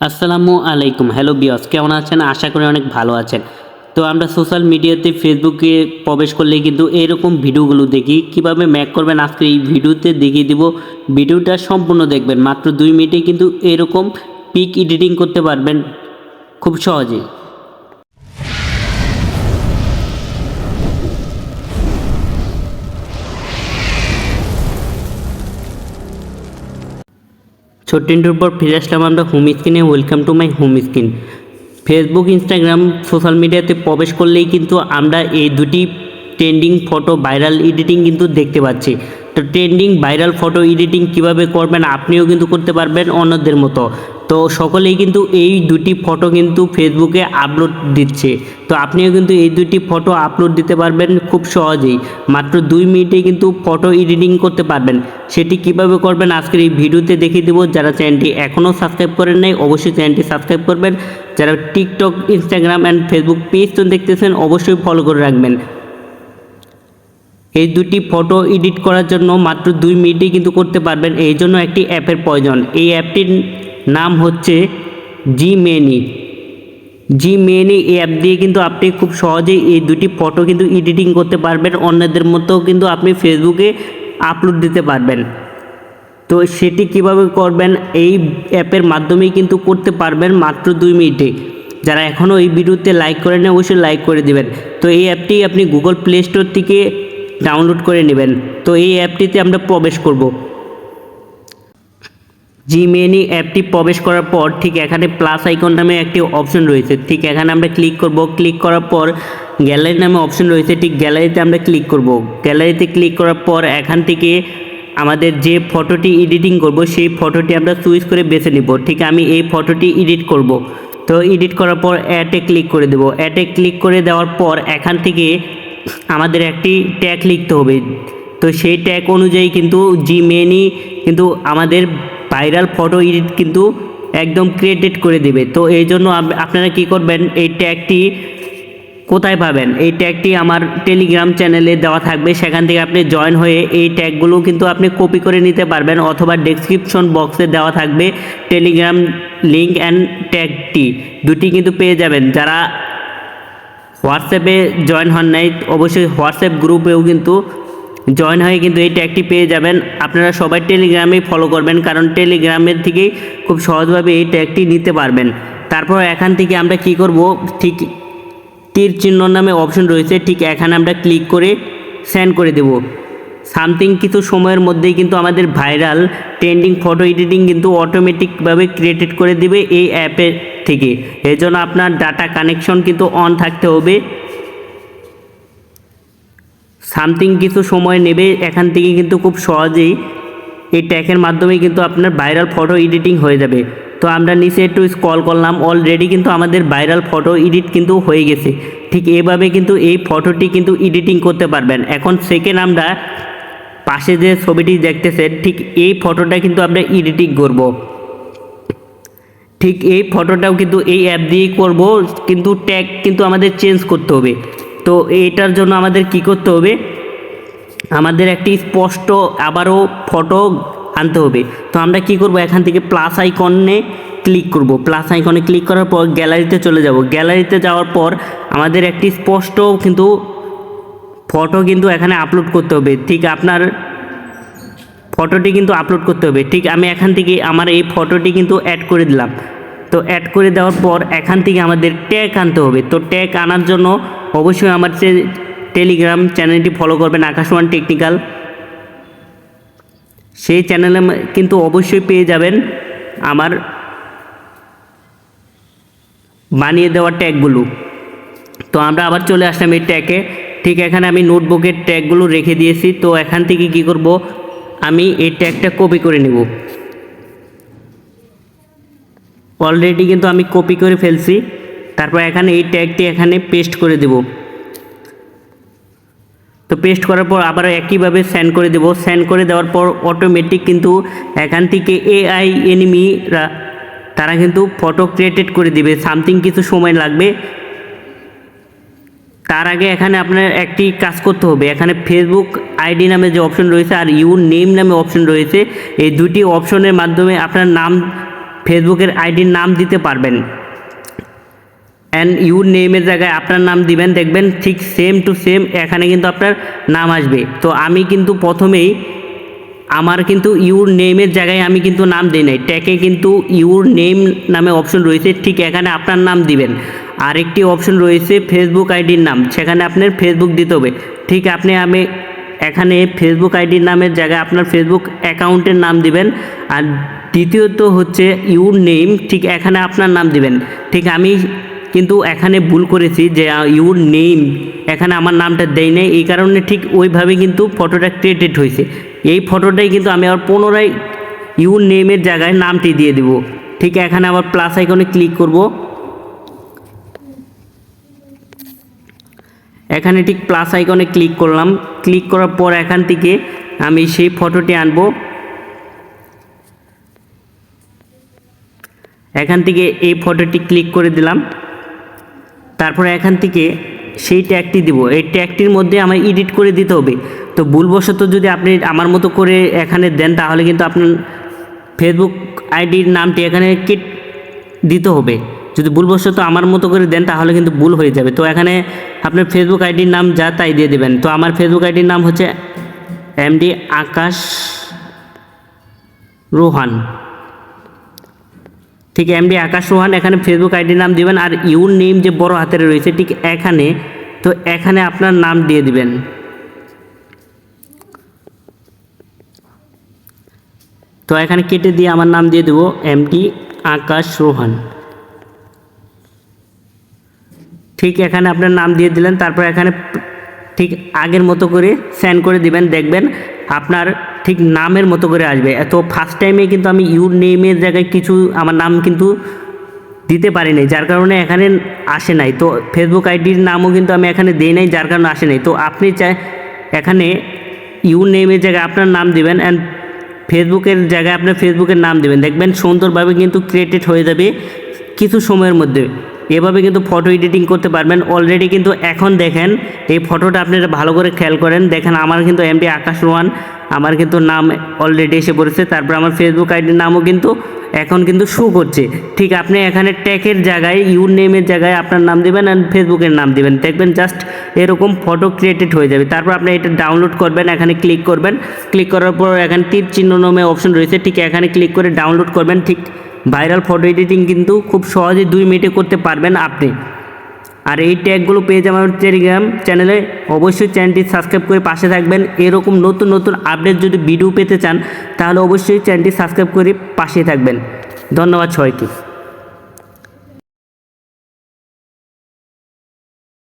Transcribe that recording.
আসসালামু আলাইকুম। হ্যালো বিয়স কেমন আছেন? আশা করি অনেক ভালো আছেন। তো আমরা সোশ্যাল মিডিয়াতে ফেসবুকে প্রবেশ করলে কিন্তু এরকম ভিডিওগুলো দেখি। কীভাবে ম্যাক করবেন? আজকে এই ভিডিওতে দেখিয়ে দিব। ভিডিওটা সম্পূর্ণ দেখবেন। মাত্র দুই মিনিটে কিন্তু এরকম পিক এডিটিং করতে পারবেন। খুব সহজেই। ছোট্ট ইন্টুর পর ফিরে আসলাম আমরা হোম স্ক্রিনে welcome to my home screen Facebook Instagram social মিডিয়াতে প্রবেশ করলেই কিন্তু আমরা এই দুটি ট্রেন্ডিং ফটো ভাইরাল এডিটিং কিন্তু দেখতে পাচ্ছি। তো ট্রেন্ডিং ভাইরাল ফটো এডিটিং কীভাবে করবেন, আপনিও কিন্তু করতে পারবেন অন্যদের মতো। তো সকলেই কিন্তু এই দুটি ফটো কিন্তু ফেসবুকে আপলোড দিচ্ছে। তো আপনিও কিন্তু এই দুটি ফটো আপলোড দিতে পারবেন খুব সহজেই। মাত্র দুই মিনিটে কিন্তু ফটো এডিটিং করতে পারবেন। সেটি কীভাবে করবেন আজকের এই ভিডিওতে দেখিয়ে দেবো। যারা চ্যানেলটি এখনও সাবস্ক্রাইব করেন নাই, অবশ্যই চ্যানেলটি সাবস্ক্রাইব করবেন। যারা TikTok Instagram and Facebook page তো দেখতেছেন, অবশ্যই ফলো করে রাখবেন। এই দুটি ফটো এডিট করার জন্য মাত্র দুই মিনিটে কিন্তু করতে পারবেন। এই জন্য একটি অ্যাপের প্রয়োজন। এই অ্যাপটির নাম হচ্ছে জি মেনি জি মেনি এই অ্যাপ দিয়ে কিন্তু আপনি খুব সহজেই এই দুটি ফটো কিন্তু এডিটিং করতে পারবেন। অন্যদের মতো কিন্তু আপনি ফেসবুকে আপলোড দিতে পারবেন। তো সেটি কীভাবে করবেন? এই অ্যাপের মাধ্যমেই কিন্তু করতে পারবেন মাত্র দুই মিনিটে। যারা এখনও এই ভিডিওতে লাইক করেন অবশ্যই লাইক করে দিবেন। তো এই অ্যাপটি আপনি গুগল প্লে স্টোর থেকে ডাউনলোড করে নেবেন। তো এই অ্যাপটিতে আমরা প্রবেশ করব। জিমেনি অ্যাপটি প্রবেশ করার পর ঠিক এখানে প্লাস আইকন নামে একটি অপশন রয়েছে। ঠিক এখানে আমরা ক্লিক করব। ক্লিক করার পর গ্যালারি নামে অপশন রয়েছে। ঠিক গ্যালারিতে আমরা ক্লিক করব। গ্যালারিতে ক্লিক করার পর এখান থেকে আমাদের যে ফটোটি এডিটিং করব, সেই ফটোটি আমরা চুজ করে বেছে নিব। ঠিক আমি এই ফটোটি এডিট করব। তো এডিট করার পর অ্যাটে ক্লিক করে দেব। অ্যাটে ক্লিক করে দেওয়ার পর এখান থেকে আমাদের একটি ট্যাগ লিখতে হবে। তো সেই ট্যাগ অনুযায়ী কিন্তু জি মেনি কিন্তু আমাদের ভাইরাল ফটো এডিট কিন্তু একদম ক্রিয়েটেড করে দেবে। তো এই জন্য আপনারা কি করবেন, এই ট্যাগটি কোথায় পাবেন? এই ট্যাগটি আমার টেলিগ্রাম চ্যানেলে দেওয়া থাকবে। সেখান থেকে আপনি জয়েন হয়ে এই ট্যাগগুলো কিন্তু আপনি কপি করে নিতে পারবেন অথবা ডেসক্রিপশন বক্সে দেওয়া থাকবে টেলিগ্রাম লিঙ্ক অ্যান্ড ট্যাগটি দুটি কিন্তু পেয়ে যাবেন। যারা হোয়াটসঅ্যাপে জয়েন হন নাই, অবশ্যই হোয়াটসঅ্যাপ গ্রুপেও কিন্তু জয়েন হয়ে কিন্তু এই ট্যাগটি পেয়ে যাবেন। আপনারা সবাই টেলিগ্রামেই ফলো করবেন, কারণ টেলিগ্রামের থেকেই খুব সহজভাবে এই ট্যাগটি নিতে পারবেন। তারপর এখান থেকে আমরা কি করব? ঠিক তীর চিহ্ন নামে অপশন রয়েছে, ঠিক এখানে আমরা ক্লিক করে সেন্ড করে দেব। সামথিং কিছু সময়ের মধ্যেই কিন্তু আমাদের ভাইরাল ট্রেন্ডিং ফটো এডিটিং কিন্তু অটোমেটিকভাবে ক্রিয়েটেড করে দিবে এই অ্যাপের থেকে। এর জন্য আপনার ডাটা কানেকশন কিন্তু অন থাকতে হবে। সামথিং কিছু সময় নেবে, এখান থেকে কিন্তু খুব সহজেই এই ট্যাগের মাধ্যমে কিন্তু আপনার ভাইরাল ফটো এডিটিং হয়ে যাবে। তো আমরা নিচে একটু স্কল করলাম অলরেডি কিন্তু আমাদের ভাইরাল ফটো এডিট কিন্তু হয়ে গেছে। ঠিক এভাবে কিন্তু এই ফটোটি কিন্তু এডিটিং করতে পারবেন। এখন সেকেন্ড আমরা পাশে যে ছবিটি দেখতেছেন, ঠিক এই ফটোটা কিন্তু আমরা এডিটিং করব। ঠিক এই ফটোটাও কিন্তু এই অ্যাপ দিয়েই করব, কিন্তু ট্যাগ কিন্তু আমাদের চেঞ্জ করতে হবে। তো এটার জন্য আমাদের কি করতে হবে? আমাদের একটি স্পষ্ট আবারও ফটো আনতে হবে। তো আমরা কি করব? এখান থেকে প্লাস আইকনে ক্লিক করব। প্লাস আইকনে ক্লিক করার পর গ্যালারিতে চলে যাব। গ্যালারিতে যাওয়ার পর আমাদের একটি স্পষ্ট কিন্তু ফটো কিন্তু এখানে আপলোড করতে হবে। ঠিক আপনার ফটোটি কিন্তু আপলোড করতে হবে। ঠিক আমি এখান থেকে আমার এই ফটোটি কিন্তু অ্যাড করে দিলাম। তো অ্যাড করে দেওয়ার পর এখান থেকে আমাদের ট্যাগ আনতে হবে। তো ট্যাগ আনার জন্য অবশ্যই আমার টেলিগ্রাম চ্যানেলটি ফলো করবেন আকাশওয়ান টেকনিক্যাল সেই চ্যানেলে কিন্তু অবশ্যই পেয়ে যাবেন আমার বানিয়ে দেওয়া ট্যাগগুলো তো আমরা আবার চলে আসলাম এই ট্যাগে ঠিক এখানে আমি নোটবুকের ট্যাগগুলো রেখে দিয়েছি। তো এখান থেকে কি করব? আমি এই ট্যাগটা কপি করে নেব। অলরেডি কিন্তু আমি কপি করে ফেলছি। তারপর এখানে এই ট্যাগটি এখানে পেস্ট করে দেব। তো পেস্ট করার পর আবার একইভাবে সেন্ড করে দেব। সেন্ড করে দেওয়ার পর অটোমেটিক কিন্তু এখান থেকে এআই এনিমিরা তারা কিন্তু ফটো ক্রিয়েটেড করে দিবে। সামথিং কিছু সময় লাগবে। তার আগে এখানে আপনার একটি কাজ করতে হবে। এখানে ফেসবুক আইডি নামে যে অপশন রয়েছে আর ইউ নেম নামে অপশন রয়েছে। এই দুটি অপশনের মাধ্যমে আপনার নাম ফেসবুকের আইডির নাম দিতে পারবেন। অ্যান্ড ইউর নেমের জায়গায় আপনার নাম দিবেন, দেখবেন ঠিক সেম টু সেম এখানে কিন্তু আপনার নাম আসবে। তো আমি কিন্তু প্রথমেই আমার কিন্তু ইউর নেমের জায়গায় আমি কিন্তু নাম দিই নাই। ট্যাকে কিন্তু ইউর নেম নামে অপশন রয়েছে, ঠিক এখানে আপনার নাম দিবেন। আরেকটি অপশন রয়েছে ফেসবুক আইডির নাম, সেখানে আপনার ফেসবুক দিতে হবে। ঠিক আপনি আমি এখানে ফেসবুক আইডির নামের জায়গায় আপনার ফেসবুক অ্যাকাউন্টের নাম দিবেন। আর দ্বিতীয়ত হচ্ছে ইউর নেম ঠিক এখানে আপনার নাম দিবেন। ঠিক আমি কিন্তু এখানে ভুল করেছি যে ইউর নেম এখানে আমার নামটা দেয় নেই। এই কারণে ঠিক ওইভাবে কিন্তু ফটোটা ক্রিয়েটেড হয়েছে। এই ফটোটাই কিন্তু আমি আবার পুনরায় ইউর নেমের জায়গায় নামটি দিয়ে দিব। ঠিক এখানে আবার প্লাস আইকনে ক্লিক করব। এখানে ঠিক প্লাস আইকনে ক্লিক করলাম। ক্লিক করার পর এখান থেকে আমি সেই ফটোটি আনব। এখান থেকে এই ফটোটি ক্লিক করে দিলাম। তারপরে এখান থেকে সেই ট্যাগটি দিব। এই ট্যাগটির মধ্যে আমার এডিট করে দিতে হবে। তো ভুলবশত যদি আপনি আমার মতো করে এখানে দেন, তাহলে কিন্তু আপনার ফেসবুক আইডির নামটি এখানে কেট দিতে হবে। যদি ভুলবশত আমার মতো করে দেন, তাহলে কিন্তু ভুল হয়ে যাবে। তো এখানে আপনার ফেসবুক আইডির নাম যা তাই দিয়ে দেবেন। তো আমার ফেসবুক আইডির নাম হচ্ছে এমডি আকাশ রোহান। ঠিক এমডি আকাশ রোহান, এখানে ফেসবুক আইডির নাম দিবেন আর ইউর নেম যে বড় হাতের রয়েছে ঠিক এখানে, তো এখানে আপনার নাম দিয়ে দিবেন। তো এখানে কেটে দিয়ে আমার নাম দিয়ে দেবো এমডি আকাশ রোহান। ঠিক এখানে আপনার নাম দিয়ে দিলেন, তারপর এখানে ঠিক আগের মতো করে সেন্ড করে দিবেন, দেখবেন আপনার ঠিক নামের মতো করে আসবে। এত ফার্স্ট টাইমে কিন্তু আমি ইউর নেমের জায়গায় কিছু আমার নাম কিন্তু দিতে পারি নাই যার কারণে এখানে আসে নাই। তো ফেসবুক আইডির নামও কিন্তু আমি এখানে দিই নাই, যার কারণে আসে নাই। তো আপনি চাই এখানে ইউর নেমের জায়গায় আপনার নাম দিবেন অ্যান্ড ফেসবুকের জায়গায় আপনার ফেসবুকের নাম দেবেন। দেখবেন সুন্দরভাবে কিন্তু ক্রিয়েটেড হয়ে যাবে কিছু সময়ের মধ্যে। এভাবে কিন্তু ফটো এডিটিং করতে পারবেন। অলরেডি কিন্তু এখন দেখেন, এই ফটোটা আপনারা ভালো করে খেয়াল করেন। দেখেন আমার কিন্তু এমডি আকাশ রোহান আমার কিন্তু নাম অলরেডি এসে পড়েছে, তারপর আমার ফেসবুক আইডির নামও কিন্তু এখন কিন্তু শু করছে। ঠিক আপনি এখানে ট্যাগের জায়গায় ইউর নেমের জায়গায় আপনার নাম দেবেন অ্যান্ড ফেসবুকের নাম দেবেন। দেখবেন জাস্ট এরকম ফটো ক্রিয়েটেড হয়ে যাবে। তারপর আপনি এটা ডাউনলোড করবেন, এখানে ক্লিক করবেন। ক্লিক করার পর এখানে তীর চিহ্ন নামে অপশন রয়েছে। ঠিক এখানে ক্লিক করে ডাউনলোড করবেন। ঠিক ভাইরাল ফটো এডিটিং কিন্তু খুব সহজে দুই মিনিটে করতে পারবেন আপনি। আর এই ট্যাগগুলো পেয়ে যাবেন টেলিগ্রাম চ্যানেলে অবশ্যই চ্যানেলটি সাবস্ক্রাইব করে পাশে থাকবেন। এরকম নতুন নতুন আপডেট যদি ভিডিও পেতে চান, তাহলে অবশ্যই চ্যানেলটি সাবস্ক্রাইব করে পাশে থাকবেন। ধন্যবাদ সবাইকে।